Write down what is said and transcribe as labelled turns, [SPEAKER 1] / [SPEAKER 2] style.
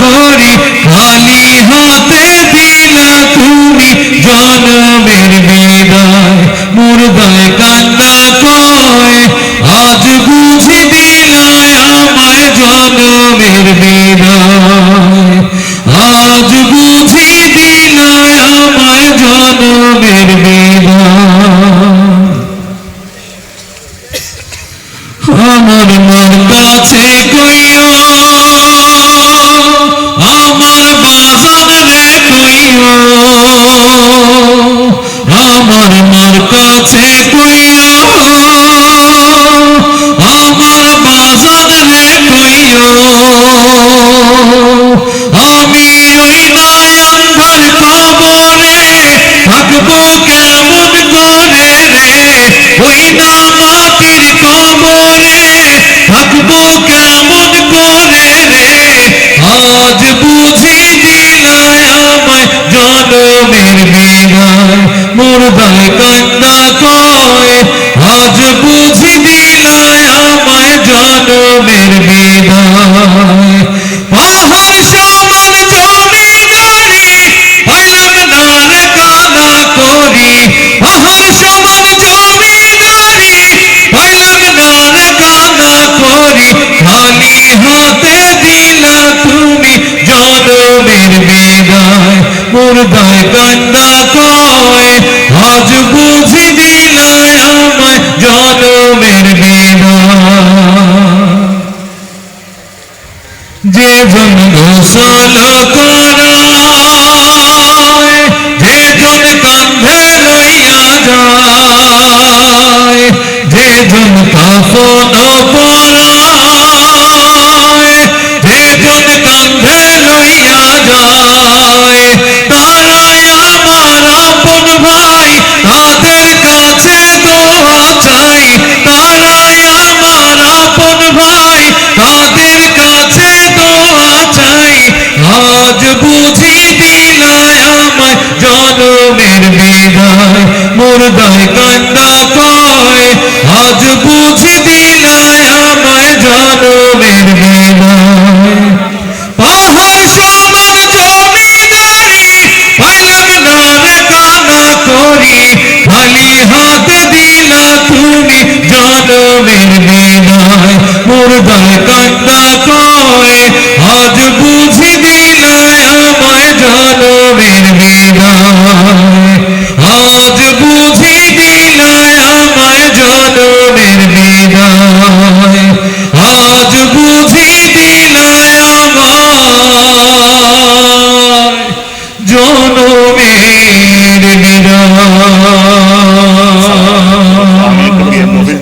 [SPEAKER 1] করি খালি হাতে দিলা তুমি জন্মের বিদায়। মুর্দায় কান্না কয় আজ বুঝি আমার কাছে কইও আমার বাজার রে কইও আমি ওই নয়ন ভর কবরে থাকব কেমন করে রে? ওই না দানবীর কবরে থাকব কেমন করে রে? আজ বুঝি দিলায় আমায় জানো নির্বিধান মুরদা নবীর বিদায়। পাহাড় সমান জমিদারি হলাম দান কালা করি। পাহাড় সমান জমিদারি হলাম দান কালা করি। খালি হাতে দিলা তুমি জনমের বিদায়। মুর্দায় কন্যা কর